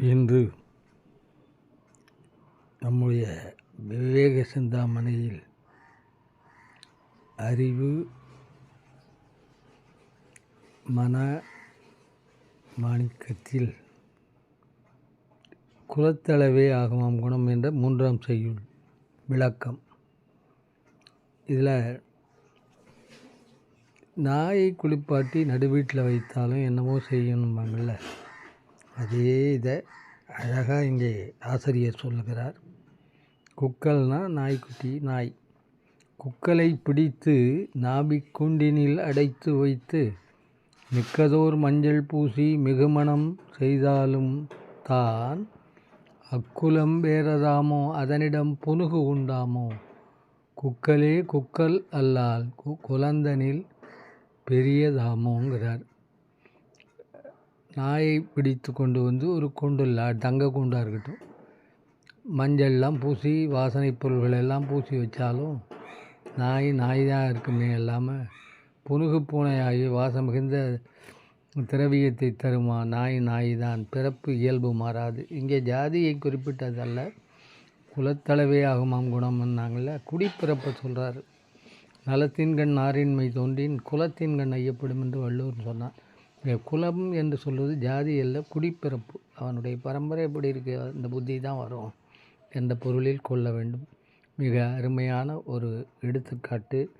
இன்று நம்முடைய விவேக சிந்தாமணியில் அறிவு மன மாணிக்கத்தில் குலத்தளவே ஆகமாம் குணம் என்ற மூன்றாம் செய்யுள் விளக்கம். இதில் நாயை குளிப்பாட்டி நடுவீட்டில் வைத்தாலும் என்னமோ செய்யணும்பாங்கள்ல அதே இதை அழகாக இங்கே ஆசிரியர் சொல்லுகிறார். குக்கல்னா நாய்க்குட்டி நாய். குக்கலை பிடித்து நாபிக்குண்டினில் அடைத்து வைத்து மிக்கதோர் மஞ்சள் பூசி மிகுமணம் செய்தாலும் தான் அக்குலம் வேறதாமோ அதனிடம் புனுகு உண்டாமோ? குக்கலே குக்கல் அல்லால் கு குலந்தனில் பெரியதாமோங்கிறார். நாயை பிடித்து கொண்டு வந்து ஒரு கூண்டில் தங்க கூண்டாக இருக்கட்டும். மஞ்சள்லாம் பூசி வாசனை பொருள்கள் எல்லாம் பூசி வச்சாலும் நாய் நாய் தான் இருக்குமே இல்லாமல் புனுகு பூனையாகி வாசம் மிகுந்த திரவியத்தை தருமா? நாய் நாய் தான் பிறப்பு இயல்பு மாறாது. இங்கே ஜாதியை குறிப்பிட்டதல்ல குலத்தளவே ஆகுமாம் குணம்னாங்கள குடிப்பிறப்பை சொல்கிறார் நலத்தின்கண் நாரின்மை தோன்றின் குலத்தின்கண் ஐயப்படும் என்று வள்ளுவர் சொன்னார். குலம் என்று சொல்வது ஜாதி அல்ல குடிப்பிறப்பு. அவனுடைய பரம்பரை எப்படி இருக்கு? அந்த புத்தி தான் வரும் என்ற பொருளில் கொள்ள வேண்டும். மிக அருமையான ஒரு எடுத்துக்காட்டு